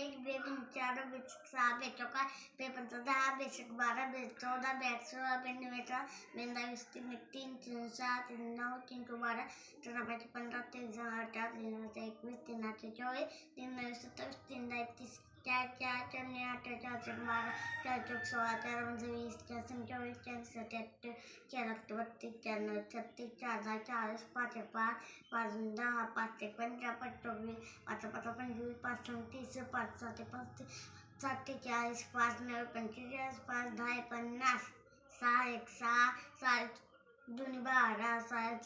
एक बे तीन चार बेच सहा बेचो का बे पंच दहा बेशक बारा बे चौदा बे सोळा बे नव्वेचा बेंदा वीस तीन तीन तीन, नौ, तीन टू बारह पंद्रह पाच पंधरा तीन सहा अठरा तीन आठ एकवीस तीन आठ चोवीस तीन नऊ सत्तावीस तीन दहा एकतीस चार चार चार नऊ अठरा चार चार चौक सोळा चार वीस चार सहा चोवीस चार सत्याहत्तर चार आठ बत्तीस चार नऊ छत्तीस चार दहा चाळीस पाच पाच पाच दहा पाच एक पंधरा पाच चोवीस पाच पाच पंचवीस पाच सहा तीस पाच सात पस्तीस सत्तेचाळीस पाच नऊ पंचेचाळीस पाच दहा पन्नास सहा एक सहा सहा साल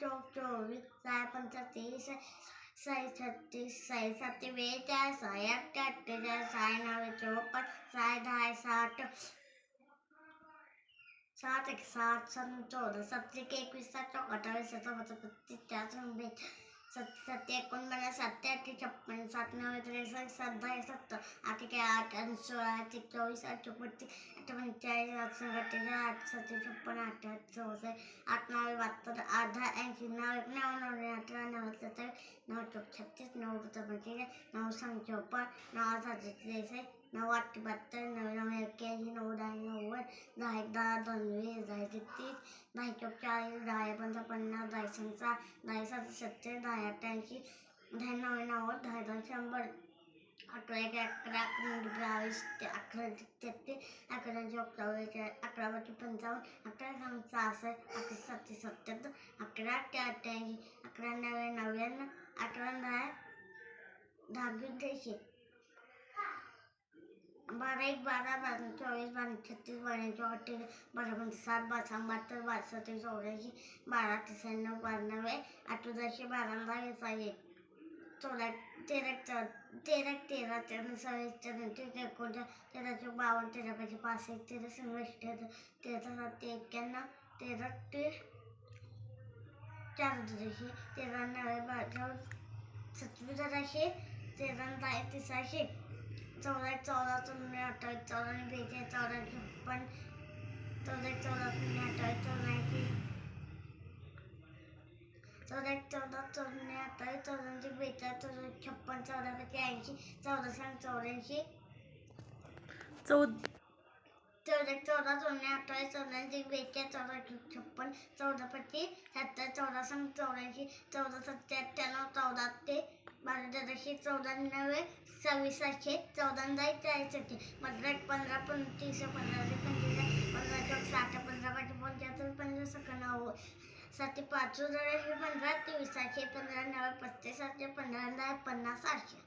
चौक चौबीस छत्तीस सहा सात बेचाळीस सहा आठ अठ्ठेचाळीस सहा नऊ चौपन्न सहा दहा साठ सात एक सात सन चौदह सात एक एकवीस सात चौक अठ्ठावीस सत्तावीस पच्चीस चार सौ सत सत्त एकोणपन्नास सत्त्याऐंशी छप्पन सात नव्वद त्रेसष्ट सध्या सत्तर आठ एक आठ सोळा आठ चोवीस आठ चौपत्तीस आठ पंचेचाळीस आठ अठ्ठेचाळीस आठ सत्ते छप्पन आठ चौसष्ट आठ नऊ बहात्तर आठ नौ नौ नौ नौ सत्तावीस नऊ चौक छत्तीस नऊ पंचेचाळीस नौ सौ चौपन नौ सौ नौ आठ बहत्तर नौ नौ इक्यासी नौ दहा नौ दहा एक चौक चालीस पंद्रह सत्तर नौ नौ दो शंभर अकरा एक अकरा अकरा बावीस ते अकरा तेहतीस अकरा चौकावीस अकरा बावीस पंचावन्न अकरा सहा सहासष्ट अकरा सातशे सत्त्याहत्तर अकरा अठ्ठे अठ्ठ्याऐंशी अकरा नव्वे नव्याण्णव अकरा दहा दहा बारा एक बारा बारा चोवीस बारा छत्तीस बारा चौतीस बारा पंच सात बारा सहा बहात्तर बारा सत्तावीस चौऱ्याऐंशी बारा त्र्याण्णव बारानव्वे अठराशे बारा दहा वीस एक चौदा तेरा तेरा तेरा तेरा सव्वीस तेरा तेरा एकोणचाळीस तेरा चौ बावन्न तेरा पाचशे पासष्ट तेरा सव्वीस तेरा तेरा सात एक्क्याण्णव तेरा ते चार हजारशे तेरा नव्वे बारा सत्तावीस हजारशे तेरा दहा तिसाशे चौदा चौदा चौदा अठ्ठावीस चौदा बेचाळीस चौदा छप्पन चौदा चौदा शून्य अठ्ठावीस चौऱ्याऐंशी चौदा चौदा चौदा अठ्ठावीस चौऱ्याऐंशी बेचाळीस चौदा छप्पन चौदा पैकी ऐंशी चौदा सांग चौऱ्याऐंशी. चौद चौदा चौदा चौदा अठ्ठावीस चौऱ्याऐंशी बेचाळीस चौदा छप्पन चौदा पच्चीस सत्तर चौदा सांग चौऱ्याऐंशी चौदा सत्ते अठ्ठ्याण्णव चौदा ते बारा तेराशे चौदा नव्वे सव्वीस सातशे चौदा दहा चाळीस सत्ते पंधरा पंधरा पंचवीस पंधराशे पंचवीस पंधरा चौक साठ पंधरा पाच पंच्याहत्तर पंधरा सकाळ नऊ साते पाच हजार हे पंधरा ते वीसाचे पंधरा नव्या पस्तीसाचे पंधरा दहा पन्नास आठशे